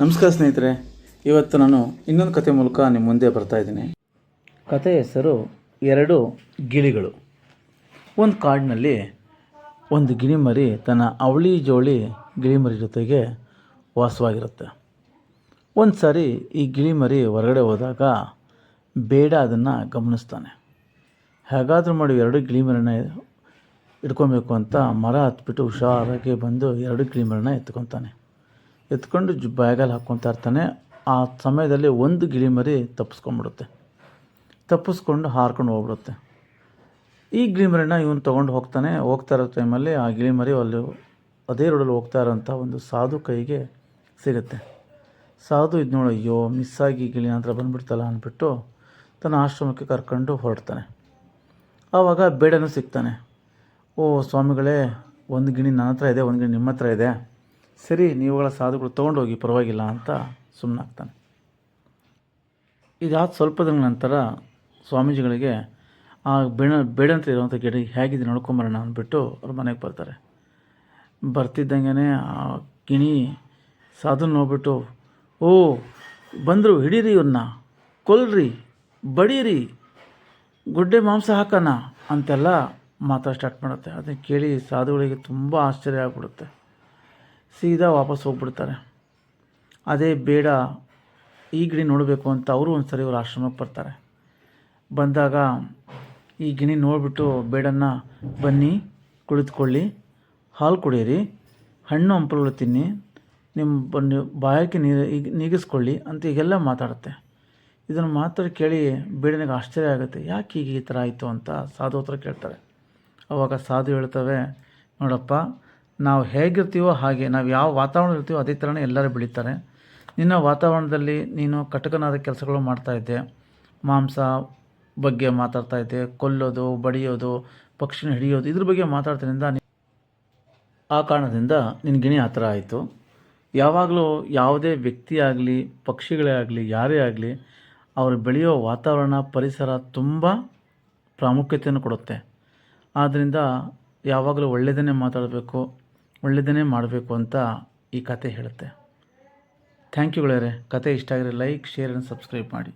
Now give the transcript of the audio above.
ನಮಸ್ಕಾರ ಸ್ನೇಹಿತರೆ, ಇವತ್ತು ನಾನು ಇನ್ನೊಂದು ಕತೆ ಮೂಲಕ ನಿಮ್ಮ ಮುಂದೆ ಬರ್ತಾ ಇದ್ದೀನಿ. ಕತೆ ಹೆಸರು ಎರಡು ಗಿಳಿಗಳು. ಒಂದು ಕಾಡಿನಲ್ಲಿ ಒಂದು ಗಿಳಿಮರಿ ತನ್ನ ಅವಳಿ ಜೋಳಿ ಗಿಳಿಮರಿ ಜೊತೆಗೆ ವಾಸವಾಗಿರುತ್ತೆ. ಒಂದು ಸಾರಿ ಈ ಗಿಳಿಮರಿ ಹೊರಗಡೆ ಹೋದಾಗ ಬೇಡ ಅದನ್ನು ಗಮನಿಸ್ತಾನೆ. ಹೇಗಾದರೂ ಮಾಡಿ ಎರಡು ಗಿಳಿಮರಿನ ಇಟ್ಕೊಬೇಕು ಅಂತ ಮರ ಹತ್ಬಿಟ್ಟು ಹುಷಾರಾಗಿ ಬಂದು ಎರಡು ಗಿಳಿಮರಿನ ಎತ್ಕೊತಾನೆ. ಎತ್ಕೊಂಡು ಜು ಬ್ಯಾಗಲ್ಲಿ ಹಾಕ್ಕೊತಾ ಇರ್ತಾನೆ. ಆ ಸಮಯದಲ್ಲಿ ಒಂದು ಗಿಳಿಮರಿ ತಪ್ಪಿಸ್ಕೊಂಡ್ಬಿಡುತ್ತೆ. ತಪ್ಪಿಸ್ಕೊಂಡು ಹಾರ್ಕೊಂಡು ಹೋಗ್ಬಿಡುತ್ತೆ. ಈ ಗಿಳಿಮರಿನ ಇವನು ತೊಗೊಂಡು ಹೋಗ್ತಾನೆ. ಹೋಗ್ತಾ ಇರೋ ಟೈಮಲ್ಲಿ ಆ ಗಿಳಿಮರಿ ಅಲ್ಲಿ ಅದೇ ರೋಡಲ್ಲಿ ಹೋಗ್ತಾ ಇರೋಂಥ ಒಂದು ಸಾಧು ಕೈಗೆ ಸಿಗುತ್ತೆ. ಸಾಧು ಇದು ಅಯ್ಯೋ ಮಿಸ್ ಆಗಿ ಗಿಳಿ ಹತ್ರ ಬಂದುಬಿಡ್ತಲ್ಲ ಅಂದ್ಬಿಟ್ಟು ತನ್ನ ಆಶ್ರಮಕ್ಕೆ ಕರ್ಕೊಂಡು ಹೊರಡ್ತಾನೆ. ಆವಾಗ ಬೇಡನೂ ಸಿಗ್ತಾನೆ. ಓ, ಸ್ವಾಮಿಗಳೇ, ಒಂದು ಗಿಣಿ ನನ್ನ ಹತ್ರ ಇದೆ, ಒಂದು ಗಿಣಿ ನಿಮ್ಮ ಹತ್ರ ಇದೆ. ಸರಿ, ನೀವುಗಳ ಸಾಧುಗಳು ತೊಗೊಂಡೋಗಿ ಪರವಾಗಿಲ್ಲ ಅಂತ ಸುಮ್ಮನಾಗ್ತಾನೆ ಇದಾದ ಸ್ವಲ್ಪ ದಿನ ನಂತರ ಸ್ವಾಮೀಜಿಗಳಿಗೆ, ಆ ಬೇಡ ಅಂತ ಇರುವಂಥ ಗಿಡ ಹೇಗಿದೆ ನೋಡ್ಕೊಂಬರೋಣ ಅಂದ್ಬಿಟ್ಟು ಅವ್ರ ಮನೆಗೆ ಬರ್ತಾರೆ. ಬರ್ತಿದ್ದಂಗೆ ಆ ಗಿಣಿ ಸಾಧುನ ನೋಡ್ಬಿಟ್ಟು, ಓ, ಬಂದರು, ಹಿಡೀರಿ ಇವನ್ನ ಕೊಲ್ರಿ, ಬಡೀರಿ, ಗುಡ್ಡೆ ಮಾಂಸ ಹಾಕೋಣ ಅಂತೆಲ್ಲ ಮಾತಾಡ ಸ್ಟಾರ್ಟ್ ಮಾಡುತ್ತೆ. ಅದನ್ನು ಕೇಳಿ ಸಾಧುಗಳಿಗೆ ತುಂಬ ಆಶ್ಚರ್ಯ ಆಗ್ಬಿಡುತ್ತೆ. ಸೀದಾ ವಾಪಸ್ ಹೋಗ್ಬಿಡ್ತಾರೆ. ಅದೇ ಬೇಡ, ಈ ಗಿಣಿ ನೋಡಬೇಕು ಅಂತ ಅವರು ಒಂದು ಸರಿ ಇವ್ರ ಆಶ್ರಮಕ್ಕೆ ಬರ್ತಾರೆ. ಬಂದಾಗ ಈ ಗಿಣಿ ನೋಡಿಬಿಟ್ಟು ಬೇಡನ್ನ ಬನ್ನಿ, ಕುಳಿತುಕೊಳ್ಳಿ, ಹಾಲು ಕುಡಿಯಿರಿ, ಹಣ್ಣು ಹಂಪಲುಗಳು ತಿನ್ನಿ ನಿಮ್ಮ ಬಾಯಕ್ಕೆ ನೀರು ಈಗ ನೀಗಿಸ್ಕೊಳ್ಳಿ ಅಂತ ಈಗೆಲ್ಲ ಮಾತಾಡುತ್ತೆ. ಇದನ್ನು ಮಾತಾಡಿ ಕೇಳಿ ಬೇಡನಿಗೆ ಆಶ್ಚರ್ಯ ಆಗುತ್ತೆ, ಯಾಕೆ ಹೀಗೆ ಈ ಥರ ಆಯಿತು ಅಂತ ಸಾಧು ಹತ್ರ ಕೇಳ್ತಾರೆ. ಅವಾಗ ಸಾಧು ಹೇಳ್ತವೆ, ನೋಡಪ್ಪ ನಾವು ಹೇಗಿರ್ತೀವೋ ಹಾಗೆ, ನಾವು ಯಾವ ವಾತಾವರಣ ಇರ್ತೀವೋ ಅದೇ ಥರನೇ ಎಲ್ಲರೂ ಬೆಳೀತಾರೆ. ನಿನ್ನ ವಾತಾವರಣದಲ್ಲಿ ನೀನು ಕಟಕನಾದ ಕೆಲಸಗಳು ಮಾಡ್ತಾಯಿದ್ದೆ ಮಾಂಸ ಬಗ್ಗೆ ಮಾತಾಡ್ತಾ ಇದ್ದೆ. ಕೊಲ್ಲೋದು, ಬಡಿಯೋದು, ಪಕ್ಷಿನ ಹಿಡಿಯೋದು, ಇದ್ರ ಬಗ್ಗೆ ಮಾತಾಡ್ತಿರಿಂದ ನೀ- ಆ ಕಾರಣದಿಂದ ನಿನ್ನ ಗಿಣಿ ಆ ಥರ ಆಯಿತು. ಯಾವಾಗಲೂ ಯಾವುದೇ ವ್ಯಕ್ತಿ ಆಗಲಿ, ಪಕ್ಷಿಗಳೇ ಆಗಲಿ, ಯಾರೇ ಆಗಲಿ, ಅವರು ಬೆಳೆಯೋ ವಾತಾವರಣ, ಪರಿಸರ ತುಂಬ ಪ್ರಾಮುಖ್ಯತೆಯನ್ನು ಕೊಡುತ್ತೆ. ಆದ್ದರಿಂದ ಯಾವಾಗಲೂ ಒಳ್ಳೆಯದನ್ನೇ ಮಾತಾಡಬೇಕು. ಒಳ್ಳೆಯದನ್ನೇ ಮಾಡಬೇಕು ಅಂತ ಈ ಕತೆ ಹೇಳುತ್ತೆ. ಥ್ಯಾಂಕ್ ಯು ಗೆಳೆಯರೆ ಕತೆ ಇಷ್ಟ ಆಗಿದ್ರೆ ಲೈಕ್ ಶೇರ್ ಆ್ಯಂಡ್ ಸಬ್ಸ್ಕ್ರೈಬ್ ಮಾಡಿ.